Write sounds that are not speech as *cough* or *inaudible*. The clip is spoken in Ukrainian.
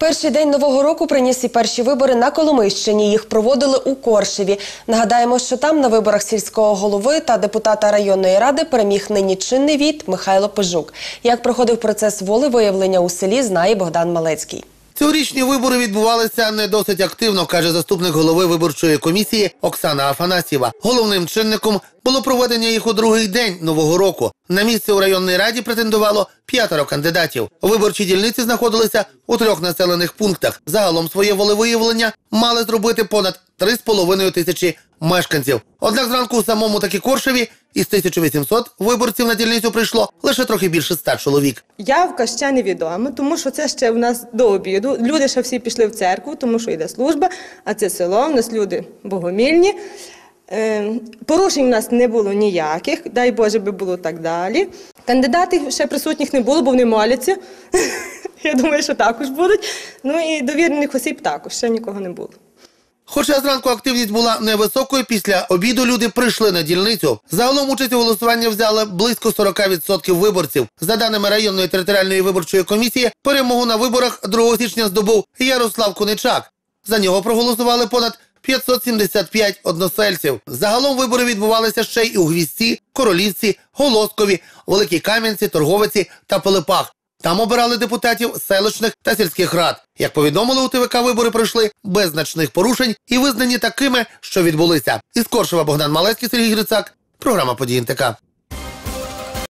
Перший день нового року приніс і перші вибори на Коломийщині. Їх проводили у Коршеві. Нагадаємо, що там на виборах сільського голови та депутата районної ради переміг нині чинний від Михайло Пижук. Як проходив процес волевиявлення у селі, знає Богдан Малецький. Цьогорічні вибори відбувалися не досить активно, каже заступник голови виборчої комісії Оксана Афанасьєва. Головним чинником було проведення їх у другий день нового року. На місце у районній раді претендувало п'ятеро кандидатів. Виборчі дільниці знаходилися у трьох населених пунктах. Загалом своє волевиявлення мали зробити понад 3,5 тисячі мешканців. Однак зранку у самому таки Коршеві із 1800 виборців на дільницю прийшло лише трохи більше 100 чоловік. Явка ще невідома, тому що це ще в нас до обіду. Люди ще всі пішли в церкву, тому що йде служба, а це село, в нас люди богомільні. Е, порушень в нас не було ніяких, дай Боже би було так далі. Кандидатів ще присутніх не було, бо вони моляться. *laughs* Я думаю, що також будуть. Ну і довірених осіб також, ще нікого не було. Хоча зранку активність була невисокою, після обіду люди прийшли на дільницю. Загалом участь у голосуванні взяли близько 40% виборців. За даними районної територіальної виборчої комісії, перемогу на виборах 2 січня здобув Ярослав Куничак. За нього проголосували понад 575 односельців. Загалом вибори відбувалися ще й у Гвісті, Королівці, Голоскові, Великій Кам'янці, Торговиці та Пилипах. Там обирали депутатів селищних та сільських рад. Як повідомили у ТВК, вибори пройшли без значних порушень і визнані такими, що відбулися. Із Коршева Богдан Малецький, Сергій Грицак. Програма «Події НТК».